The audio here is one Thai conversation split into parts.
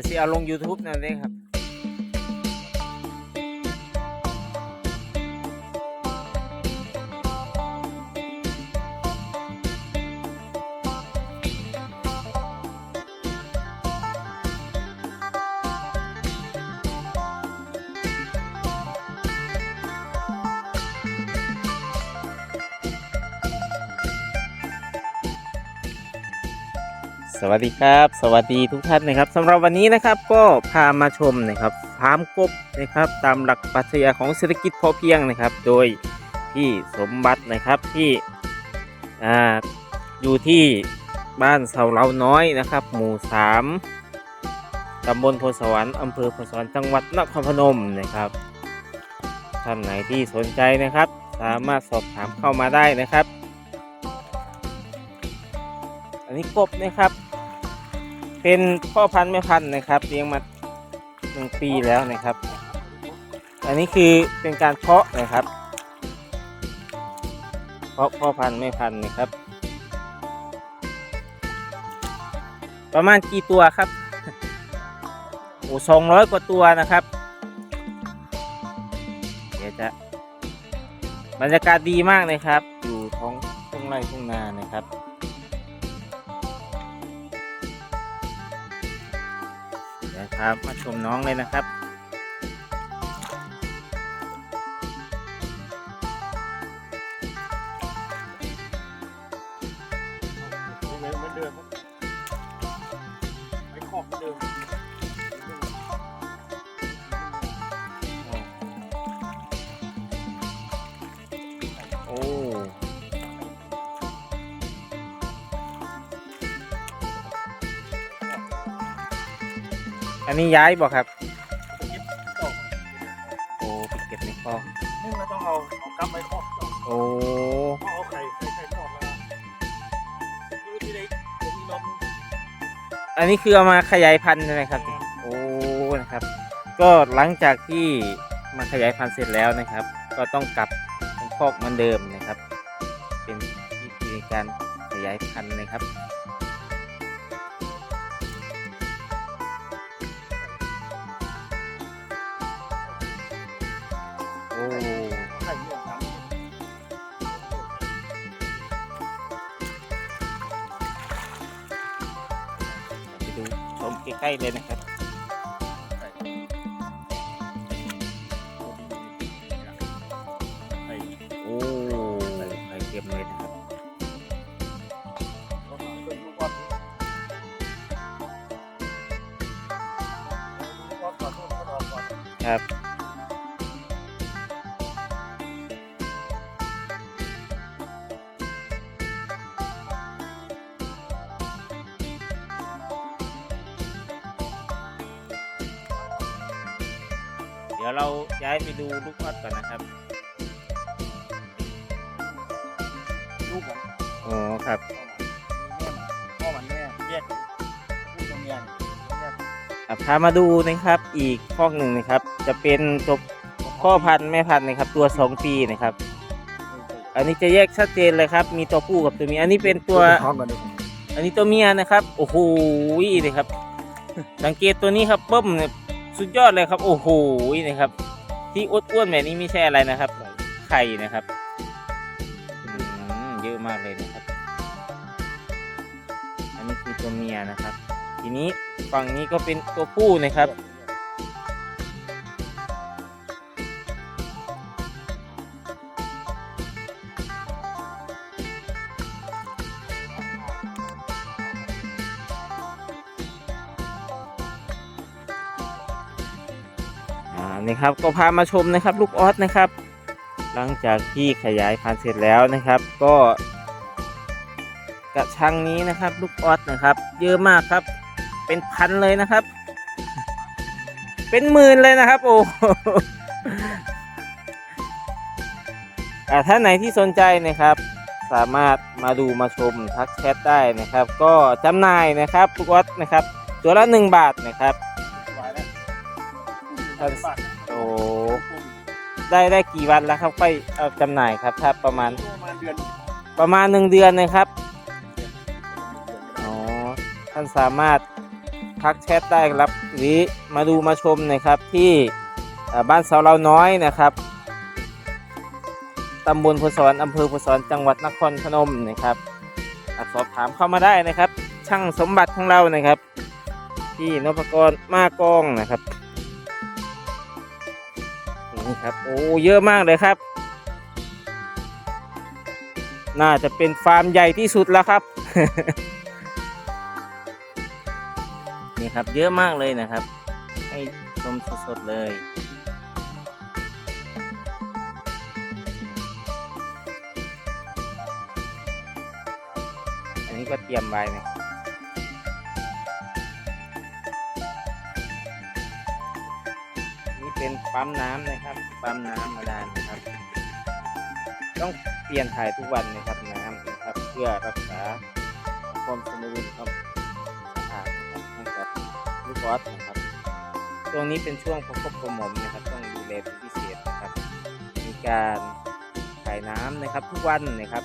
ดี๋ยวสิเอาลง YouTube นั่นเองครับ สวัสดีครับ สวัสดีทุกท่านนะครับสำหรับวันนี้นะครับก็พามาชมนะครับฟาร์มกบนะครับ ตามหลักปรัชญาของเศรษฐกิจพอเพียงนะครับ โดยพี่สมบัตินะครับที่อ่าอยู่ที่บ้านเสาเหลาน้อยนะครับ หมู่สามตำบลโพสวรรค์อำเภอโพสวรรค์จังหวัดนครพนมนะครับท่านไหนที่สนใจนะครับ สามารถสอบถามเข้ามาได้นะครับ อันนี้กบนะครับ เป็นพ่อพันธุ์แม่พันธุ์นะครับเลี้ยงมาหนึ่งปีแล้วนะครับ อันนี้คือเป็นการเพาะนะครับ เพาะพ่อพันธุ์แม่พันธุ์นะครับ ประมาณกี่ตัวครับโอ้สองร้อยกว่าตัวนะครับ เดี๋ยวจะบรรยากาศดีมากเลยครับ อยู่ท้องทุ่งไร่ทุ่งนานะครับ ครับ มาชมน้องเลยนะครับ อันนี้ย้ายบ่ครับ เก็บต่อโอ้ไปเก็บในคอกนี่เราต้องเอาเอากลับไปขอบต่อโอ้ต้องเอาไข่ไข่ไข่ขอบแล้วคือที่ได้ผมมีนมอันนี้คือเอามาขยายพันธุ์ใช่ไหมครับ โอ้นะครับ ก็หลังจากที่มาขยายพันธุ์เสร็จแล้วนะครับ ก็ต้องกลับในคอกเหมือนเดิมนะครับ เป็นวิธีในการขยายพันธุ์นะครับ ใกล้ๆเลยนะครับ โอ้ไข่เค็มเลยนะครับ ครับ ดี๋ยวเราย้ายไปดูลูกออดก่อนนะครับลูกของอ๋อครับพ่อมันแม่แยกลูกตรงเนี้ยแยกอะพามาดูนะครับอีกข้อกหนึ่งนะครับ จะเป็นตัวพ่อพันธุ์แม่พันธุ์นะครับ ตัวสองปีนะครับ อันนี้จะแยกชัดเจนเลยครับ มีตัวผู้กับตัวเมียอันนี้เป็นตัวท้องกันเลยอันนี้ตัวเมียนะครับ โอ้โหนี่ครับ สังเกตตัวนี้ครับเบิ้มเนี่ย สุดยอดเลยครับ โอ้โหนะครับ ที่อ้วนๆแบบนี้ไม่ใช่อะไรนะครับ ไข่นะครับเยอะมากเลยนะครับ อันนี้คือตัวเมียนะครับ ทีนี้ฝั่งนี้ก็เป็นตัวผู้นะครับ นี่ครับก็พามาชมนะครับลูกออสนะครับ หลังจากที่ขยายพันธุ์เสร็จแล้วนะครับ ก็ กระชังนี้นะครับลูกออสนะครับ เยอะมากครับ เป็นพันเลยนะครับ เป็นหมื่นเลยนะครับ โอ้อ่าท่านไหนที่สนใจนะครับ สามารถมาดูมาชมทักแชทได้นะครับ ก็จำหน่ายนะครับลูกออสนะครับ ตัวละหนึ่งบาทนะครับ ท่านโอ้ได้ได้กี่วันแล้วครับค่อยเอาจำหน่ายครับ ถ้าประมาณประมาณเดือนประมาณหนึ่งเดือนนะครับอ๋อท่านสามารถทักแชทได้ครับหรือมาดูมาชมนะครับที่บ้านเสาเราน้อยนะครับตำบลพุสอนอำเภอพุสอนจังหวัดนครพนมนะครับสอบถามเข้ามาได้นะครับ ช่างสมบัติของเรานะครับ ที่นพกรมากองนะครับ นี่ครับ โอ้เยอะมากเลยครับ น่าจะเป็นฟาร์มใหญ่ที่สุดแล้วครับ นี่ครับเยอะมากเลยนะครับ ให้ชมสดๆเลยอันนี้ก็เตรียมไว้นะ เป็นปั๊มน้ำนะครับ ปั๊มน้ำมาดานนะครับ ต้องเปลี่ยนถ่ายทุกวันนะครับน้ำนะครับ เพื่อรักษาความสมดุลความสะอาดนะครับกับลูกบอสนะครับช่วงนี้เป็นช่วงประคบประหมมนะครับ ต้องดูแลเป็นพิเศษนะครับ มีการถ่ายน้ำนะครับทุกวันนะครับ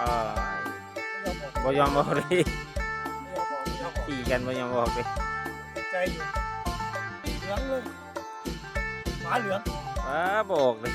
อ่าบยอมบอกเลยขี่กันบยอมบอกเลยใจอยู่เหลืองเลยหมาเหลืองว้าบอกเลย